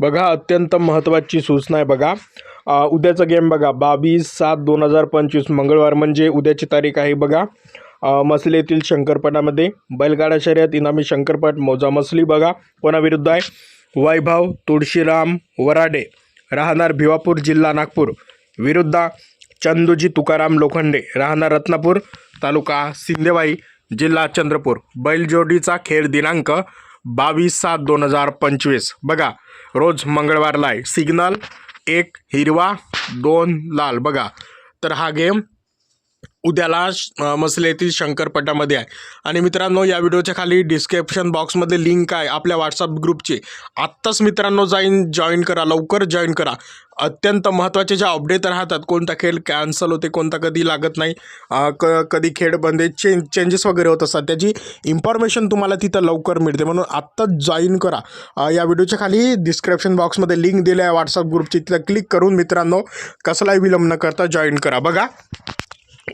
बघा अत्यंत महत्त्वाची सूचना आहे बघा. उद्याचं उद्याचा गेम बघा बावीस सात दोन हजार पंचवीस मंगळवार म्हणजे उद्याची तारीख आहे बघा. मसले येथील शंकरपटामध्ये बैलगाडा शर्यत इनामी शंकरपट मौजा मसली बघा. कोणाविरुद्ध आहे? वैभव तुळशीराम वराडे. राहणार भिवापूर जिल्हा नागपूर. विरुद्ध चंदूजी तुकाराम लोखंडे. राहणार रत्नापूर तालुका सिंदेवाई जिल्हा चंद्रपूर. बैलजोडीचा खेळ दिनांक बावीस सात दोन हजार पंचवीस. बघा रोज मंगळवारला आहे. सिग्नल एक हिरवा दोन लाल. बघा तर हा गेम उद्याला अ, मसले येथील शंकरपटामध्ये आहे. आणि मित्रांनो या व्हिडिओच्या खाली डिस्क्रिप्शन बॉक्समध्ये लिंक आहे आपल्या व्हॉट्सअप ग्रुपची. आत्ताच मित्रांनो जाईन जॉईन करा लवकर जॉईन करा. अत्यंत महत्त्वाचे जे अपडेट राहतात कोणता खेळ कॅन्सल होते कोणता कधी लागत नाही क कधी खेळ बंद चेंज चेंजेस वगैरे होत असतात. त्याची इन्फॉर्मेशन तुम्हाला तिथं लवकर मिळते. म्हणून आत्ताच जॉईन करा. या व्हिडिओच्या खाली डिस्क्रिप्शन बॉक्समध्ये लिंक दिली आहे व्हॉट्सअप ग्रुपची. तिथं क्लिक करून मित्रांनो कसलाही विलंब न करता जॉईन करा. बघा.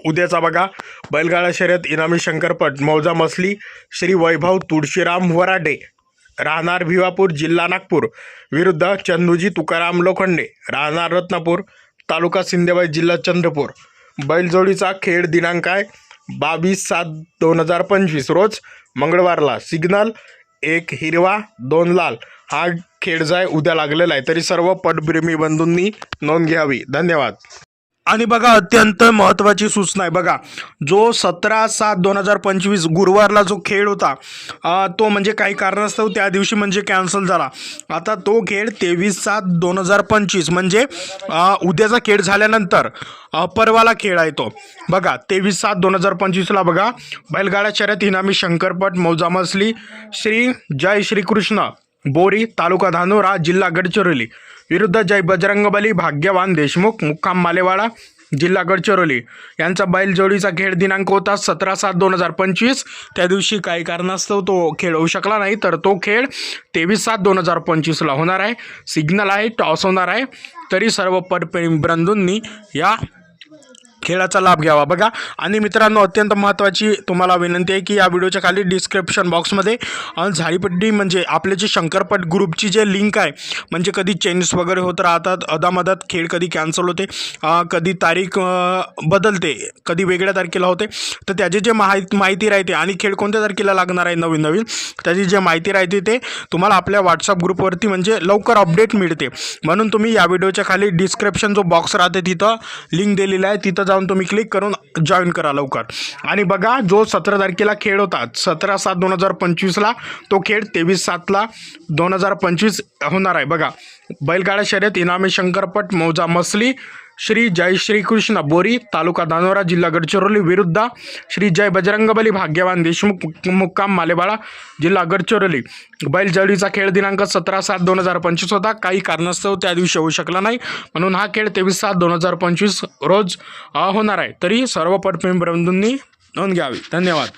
उद्याचा बघा. बैलगाडा शर्यत इनामी शंकरपट मौजा मसली श्री वैभव तुळशीराम वराडे. राहणार भिवापूर जिल्हा नागपूर. विरुद्ध चंदूजी तुकाराम लोखंडे. राहणार रत्नापूर तालुका सिंदेबाई जिल्हा चंद्रपूर. बैलजोडीचा खेळ दिनांक आहे बावीस सात दोन हजार पंचवीस. रोज मंगळवारला सिग्नल एक हिरवा दोन लाल. हा खेळ जाय उद्या लागलेला आहे. तरी सर्व पटप्रेमी बंधूंनी नोंद घ्यावी. धन्यवाद. आणि बघा अत्यंत महत्त्वाची सूचना आहे. बघा जो सतरा सात दोन हजार पंचवीस गुरुवारला जो खेळ होता तो म्हणजे काही कारणास्तव त्या दिवशी म्हणजे कॅन्सल झाला. आता तो खेळ तेवीस सात दोन हजार पंचवीस म्हणजे उद्याचा खेळ झाल्यानंतर परवाला खेळ आहे तो. बघा तेवीस सात दोन हजार पंचवीसला बघा बैलगाडा शर्यत इनामी शंकरपट मौजा मसली श्री जय श्रीकृष्ण बोरी तालुका धानोरा जिल्हा गडचिरोली. विरुद्ध जय बजरंगबली भाग्यवान देशमुख मुक्काम मालेवाडा जिल्हा गडचिरोली. यांचा बैलजोडीचा खेळ दिनांक होता सतरा सात दोन हजार पंचवीस. त्या दिवशी काही कारणास्तव तो खेळ होऊ शकला नाही तर तो खेळ तेवीस सात दोन हजार पंचवीसला होणार आहे. सिग्नल आहे टॉस होणार आहे. तरी सर्व पटप्रेमी ब्रंदूंनी या खेळाचा लाभ घ्यावा. बघा आणि मित्रांनो अत्यंत महत्त्वाची तुम्हाला विनंती आहे की या व्हिडिओच्या खाली डिस्क्रिप्शन बॉक्समध्ये झाडीपट्टी म्हणजे आपले जे शंकरपट ग्रुपची जे लिंक आहे म्हणजे कधी चेंजेस वगैरे होत राहतात अदामधात खेळ कधी कॅन्सल होते कधी तारीख बदलते कधी वेगळ्या तारखेला होते तर त्याची जे माहिती माहिती राहते आणि खेळ कोणत्या तारखेला लागणार आहे नवीन नवीन त्याची जे माहिती राहते ते तुम्हाला आपल्या व्हॉट्सअप ग्रुपवरती म्हणजे लवकर अपडेट मिळते. म्हणून तुम्ही या व्हिडिओच्या खाली डिस्क्रिप्शन जो बॉक्स राहते तिथं लिंक दिलेला आहे तिथं जाऊन तुम्ही क्लिक करून जॉईन करा लवकर. आणि बघा जो सतरा तारखेला खेळ होता सतरा सात दोन हजार पंचवीसला तो खेळ तेवीस सातला दोन हजार पंचवीस होणार आहे. बघा बैलगाडा शर्यत इनामी शंकरपट मौजा मसली श्री जय श्रीकृष्ण बोरी तालुका दानोरा जिल्हा गडचिरोली विरुद्ध श्री जय बजरंगबली भाग्यवान देशमुख मुक्काम मालेबाळा जिल्हा गडचिरोली. बैलजवळीचा खेळ दिनांक सतरा सात दोन हजार पंचवीस होता. काही कारणास्तव त्या दिवशी होऊ शकला नाही. म्हणून हा खेळ तेवीस सात दोन हजार पंचवीस रोज होणार आहे. तरी सर्व पटप्रेमी बंधूंनी नोंद घ्यावी. धन्यवाद.